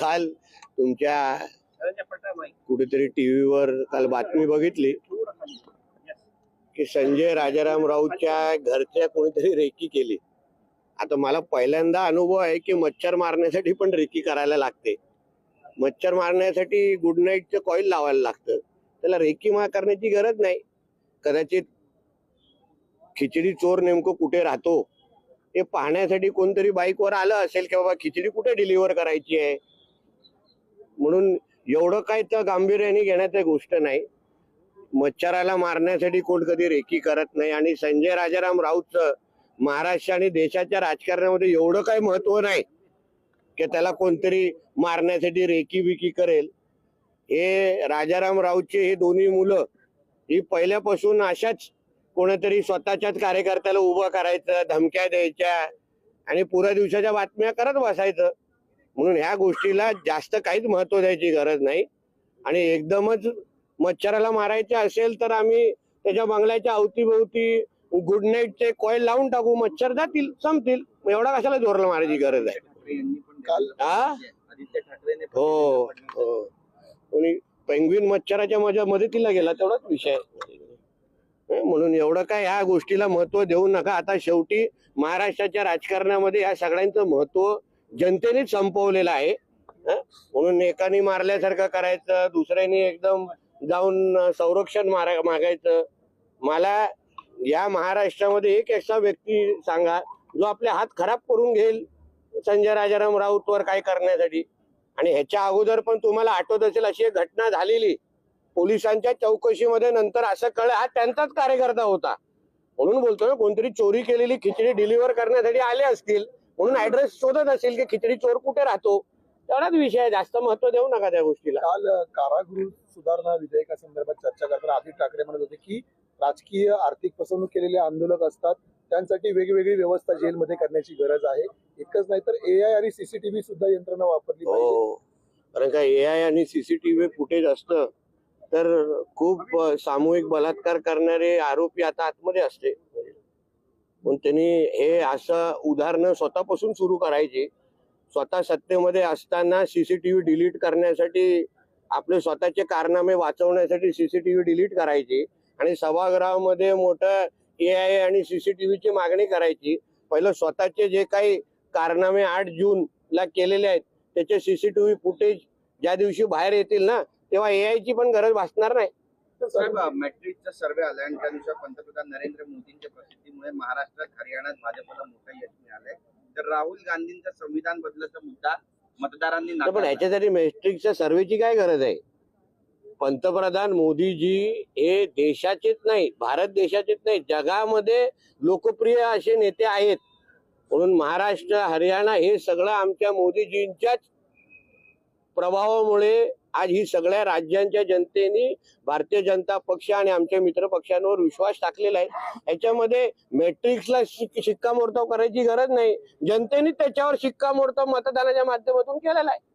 काल तुमच्या कुठेतरी टीव्हीवर काल बातमी बघितली. की संजय राजाराम राऊतच्या घरच्या कोणीतरी रेकी केली. आता मला पहिल्यांदा अनुभव आहे की मच्छर मारण्यासाठी पण रेकी करायला लागते. मच्छर मारण्यासाठी गुड नाईटचं कॉईल लावायला लागतं. त्याला रेकी मा करण्याची गरज नाही. कदाचित खिचडी चोर नेमकं कुठे राहतो? हे पाहण्यासाठी कोणतरी बाईकवर आलं असेल की बाबा खिचडी कुठे डिलिव्हर करायची आहे? म्हणून एवढं काय तर गांभीर्याने घेण्याची गोष्ट नाही. मच्छराला मारण्यासाठी कोण कधी रेकी करत नाही आणि संजय राजाराम राऊतचं महाराष्ट्र आणि देशाच्या राजकारणामध्ये एवढं काही महत्त्व नाही की त्याला कोणतरी मारण्यासाठी रेकी बिकी करेल. हे राजाराम राऊतचे हे दोन्ही मुलं ही पहिल्यापासून अशाच कोणातरी स्वतःच्याच कार्यकर्त्याला उभं करायचं धमक्या द्यायच्या आणि पुऱ्या दिवसाच्या बातम्या करत बसायचं. म्हणून ह्या गोष्टीला जास्त काहीच महत्त्व द्यायची गरज नाही. आणि एकदमच मच्छराला मारायचे असेल तर आम्ही त्याच्या बंगल्याच्या अवतीभोवती गुड नाईटचे कॉईल लावून टाकू मच्छर जातील संपतील. एवढा कशाला जोरला मारायची गरज आहे? हा? हो. हो कोणी पेंग्विन मच्छराच्या माझ्या मदतीला गेला तेवढाच विषय. म्हणून एवढं काय ह्या गोष्टीला महत्त्व देऊ नका. आता शेवटी महाराष्ट्राच्या राजकारणामध्ये या सगळ्यांचं महत्त्व जनतेनेच संपवलेला आहे. म्हणून एकाने मारल्यासारखं करायचं दुसऱ्याने एकदम जाऊन संरक्षण मारा मागायचं. मला या महाराष्ट्रामध्ये एक असा व्यक्ती सांगा जो आपले हात खराब करून घेईल संजय राजाराम राऊतवर काय करण्यासाठी. आणि ह्याच्या अगोदर पण तुम्हाला आठवत असेल अशी एक घटना झालेली. पोलिसांच्या चौकशीमध्ये नंतर असं कळलं हा त्यांचाच कार्यकर्ता होता. म्हणून बोलतोय कोणतरी चोरी केलेली खिचडी डिलिव्हर करण्यासाठी आले असतील. म्हणून ऍड्रेस शोधत असेल की खिचडी चोर कुठे राहतो तेवढाच विषय आहे जास्त महत्त्व देऊ नका त्या गोष्टीला. काल कारागृह सुधारणा विधेयकासंदर्भात चर्चा करताना आदित्य ठाकरे म्हणत होते की राजकीय आर्थिक फसवणूक केलेले आंदोलक असतात त्यांसाठी वेगवेगळी व्यवस्था जेलमध्ये करण्याची गरज आहे. इतकंच नाही तर एआय आणि सीसीटीव्ही सुद्धा यंत्रणा वापरली पाहिजे. हो कारण का ए आय आणि सीसीटीव्ही फुटेज असतं तर खूप सामूहिक बलात्कार करणारे आरोपी आता आतमध्ये असते. पण त्यांनी हे असं उदाहरणं स्वतःपासून सुरू करायची. स्वतः सत्तेमध्ये असताना सीसीटीव्ही डिलीट करण्यासाठी आपले स्वतःचे कारनामे वाचवण्यासाठी सीसीटीव्ही डिलीट करायची आणि सभागृहामध्ये मोठं ए आय आणि सीसीटीव्हीची मागणी करायची. पहिलं स्वतःचे जे काही कारनामे आठ जून ला केलेले आहेत त्याचे सीसीटीव्ही फुटेज ज्या दिवशी बाहेर येतील ना तेव्हा ए ची पण गरज भासणार नाही. साहेब मॅट्रिकचा सर्वे आलाय आणि त्यानुसार पंतप्रधान नरेंद्र मोदींच्या प्रसिद्धीमुळे महाराष्ट्रात हरियाणात भाजपला मोठं यश मिळालंय. तर राहुल गांधींचा संविधान बदलाचा मुद्दा मतदारांनी पण नाकारला. ह्याच्यासाठी मॅट्रिकच्या सर्वेची काय गरज आहे? पंतप्रधान मोदीजी हे देशाचेच नाही भारत देशाचेच नाही जगामध्ये लोकप्रिय असे नेते आहेत. म्हणून महाराष्ट्र हरियाणा हे सगळं आमच्या मोदीजींच्याच प्रभावामुळे आज ही सगळ्या राज्यांच्या जनतेने भारतीय जनता पक्ष आणि आमच्या मित्र पक्षांवर विश्वास टाकलेला आहे. याच्यामध्ये मॅट्रिक्सला शिक्कामोर्तब करायची गरज नाही. जनतेने त्याच्यावर शिक्कामोर्तब मतदानाच्या माध्यमातून केलेला आहे.